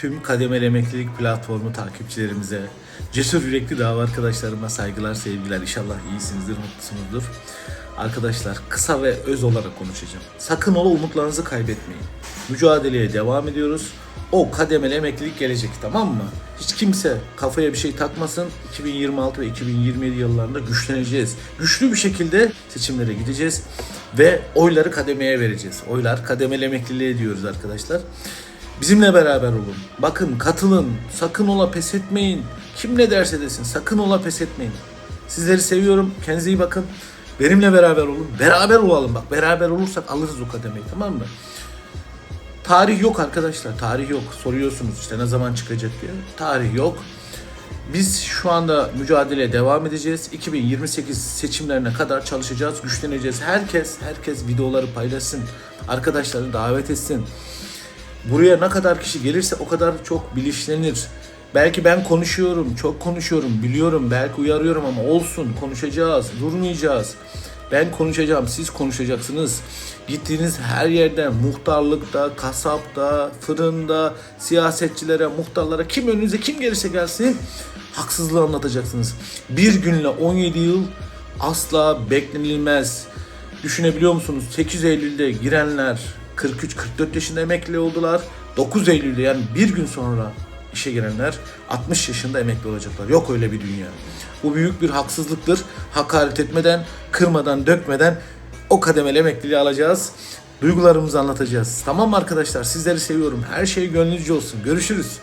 tüm kademeli emeklilik platformu takipçilerimize, cesur yürekli dava arkadaşlarıma saygılar, sevgiler. İnşallah iyisinizdir, mutlusunuzdur. Arkadaşlar kısa ve öz olarak konuşacağım. Sakın ola umutlarınızı kaybetmeyin. Mücadeleye devam ediyoruz. O kademeli emeklilik gelecek tamam mı? Hiç kimse kafaya bir şey takmasın. 2026 ve 2027 yıllarında güçleneceğiz. Güçlü bir şekilde seçimlere gideceğiz ve oyları kademeye vereceğiz. Oylar kademeli emekliliğe diyoruz arkadaşlar. Bizimle beraber olun. Bakın katılın. Sakın ola pes etmeyin. Kim ne derse desin sakın ola pes etmeyin. Sizleri seviyorum. Kendinize iyi bakın. Benimle beraber olun. Beraber olalım bak. Beraber olursak alırız o kademeyi tamam mı? Tarih yok arkadaşlar. Tarih yok. Soruyorsunuz işte ne zaman çıkacak diye. Tarih yok. Biz şu anda mücadeleye devam edeceğiz. 2028 seçimlerine kadar çalışacağız, güçleneceğiz. Herkes, herkes videoları paylaşsın. Arkadaşlarını davet etsin. Buraya ne kadar kişi gelirse o kadar çok bilinçlenir. Belki ben konuşuyorum, çok konuşuyorum, biliyorum, belki uyarıyorum ama olsun, konuşacağız, durmayacağız. Ben konuşacağım, siz konuşacaksınız. Gittiğiniz her yerden, muhtarlıkta, kasapta, fırında, siyasetçilere, muhtarlara, kim önünüze kim gelirse gelsin haksızlığı anlatacaksınız. Bir günle 17 yıl asla beklenilmez. Düşünebiliyor musunuz? 8 Eylül'de girenler 43-44 yaşında emekli oldular. 9 Eylül'de yani bir gün sonra işe girenler 60 yaşında emekli olacaklar. Yok öyle bir dünya. Bu büyük bir haksızlıktır. Hakaret etmeden, kırmadan, dökmeden o kademeli emekliliği alacağız. Duygularımızı anlatacağız. Tamam mı arkadaşlar? Sizleri seviyorum. Her şey gönlünüzce olsun. Görüşürüz.